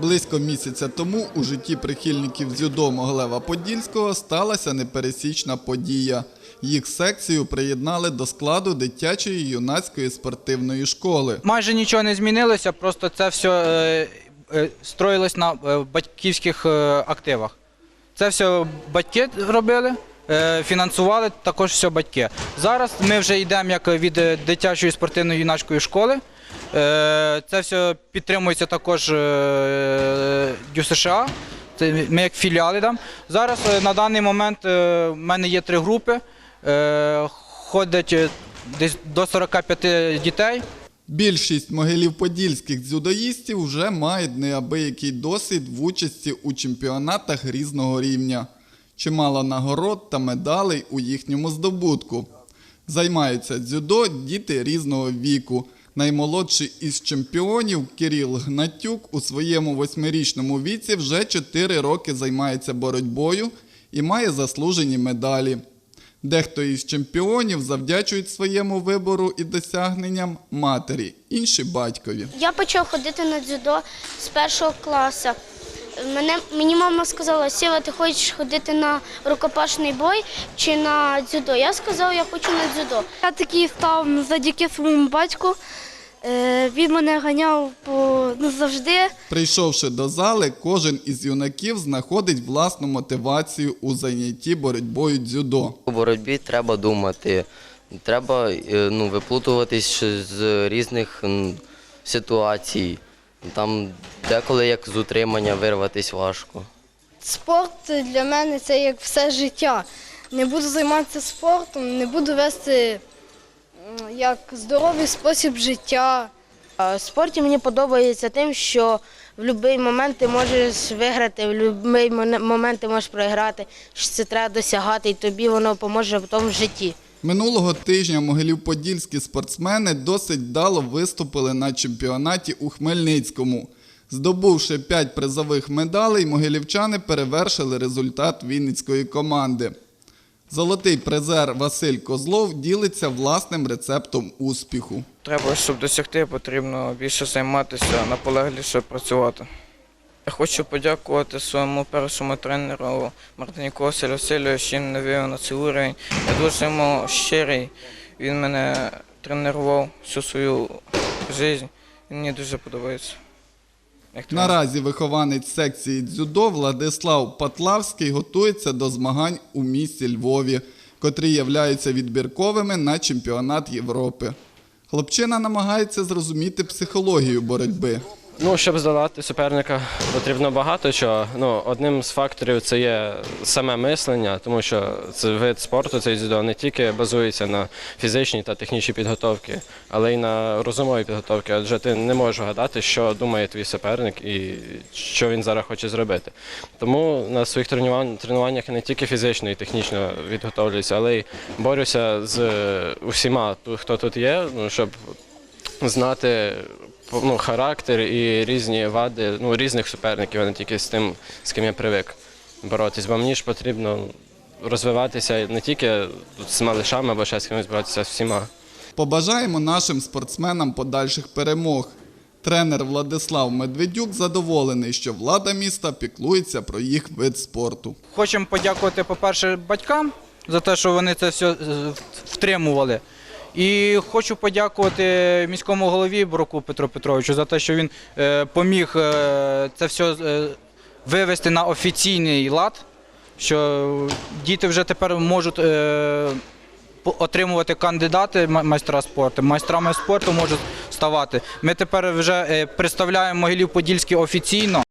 Близько місяця тому у житті прихильників дзюдо Моглева Подільського сталася непересічна подія. Їх секцію приєднали до складу дитячої юнацької спортивної школи. Майже нічого не змінилося, просто це все е, е, строїлось на е, батьківських активах. Це все батьки робили, фінансували також все батьки. Зараз ми вже йдемо як від дитячої спортивної юнацької школи. Е, Це все підтримується також е, ДЮСШ. Ми як філіали там. Зараз е, на даний момент в мене є три групи. Ходять десь до 45 дітей. Більшість могилів-подільських дзюдоїстів вже мають неабиякий досвід в участі у чемпіонатах різного рівня. Чимало нагород та медалей у їхньому здобутку. Займаються дзюдо діти різного віку. Наймолодший із чемпіонів Кирил Гнатюк у своєму восьмирічному віці вже 4 роки займається боротьбою і має заслужені медалі. Дехто із чемпіонів завдячують своєму вибору і досягненням матері, інші батькові. Я почав ходити на дзюдо з першого класу. Мене, мені мама сказала, Сєва, ти хочеш ходити на рукопашний бой чи на дзюдо? Я сказав, я хочу на дзюдо. Я такий став завдяки своєму батьку. Е, Він мене ганяв по ну, завжди. Прийшовши до зали, кожен із юнаків знаходить власну мотивацію у зайнятті боротьбою дзюдо. У боротьбі треба думати, треба е, ну, виплутуватись з різних ситуацій. Там деколи як з утримання вирватись важко. Спорт для мене це як все життя. Не буду займатися спортом, не буду вести як здоровий спосіб життя. А В спорті мені подобається тим, що в будь-який момент ти можеш виграти, в будь-який момент ти можеш програти, що це треба досягати, і тобі воно поможе потім в житті. Минулого тижня могилів-подільські спортсмени досить вдало виступили на чемпіонаті у Хмельницькому. Здобувши 5 призових медалей, могилівчани перевершили результат вінницької команди. Золотий призер Василь Козлов ділиться власним рецептом успіху. Треба, щоб досягти, потрібно більше займатися, наполегливіше працювати. Я хочу подякувати своєму першому тренеру Мартиніку Василю Васильовичу, він навів на цей уровень. Я дуже йому щирий. Він мене тренував всю свою життя. Мені дуже подобається. Наразі вихованець секції дзюдо Владислав Патлавський готується до змагань у місті Львові, котрі являються відбірковими на чемпіонат Європи. Хлопчина намагається зрозуміти психологію боротьби. Ну, щоб здолати суперника, потрібно багато чого. Ну, одним з факторів це є саме мислення, тому що це вид спорту, цей дзюдо не тільки базується на фізичній та технічній підготовці, але й на розумовій підготовці. Адже ти не можеш гадати, що думає твій суперник і що він зараз хоче зробити. Тому на своїх тренуваннях не тільки фізично і технічно відготовлююся, але й борюся з усіма, хто тут є, ну, щоб знати ну, характер і різні вади ну, різних суперників, а не тільки з тим, з ким я привик боротись. Бо мені ж потрібно розвиватися не тільки з малишами або ще з кимось боротися, а з всіма. Побажаємо нашим спортсменам подальших перемог. Тренер Владислав Медведюк задоволений, що влада міста піклується про їх вид спорту. Хочемо подякувати, по-перше, батькам за те, що вони це все е, втримували. І хочу подякувати міському голові Броку Петру Петровичу за те, що він е, поміг е, це все е, вивести на офіційний лад, що діти вже тепер можуть отримувати кандидати майстра спорту. Майстрами спорту можуть ставати. Ми тепер вже представляємо Могилів Подільський офіційно.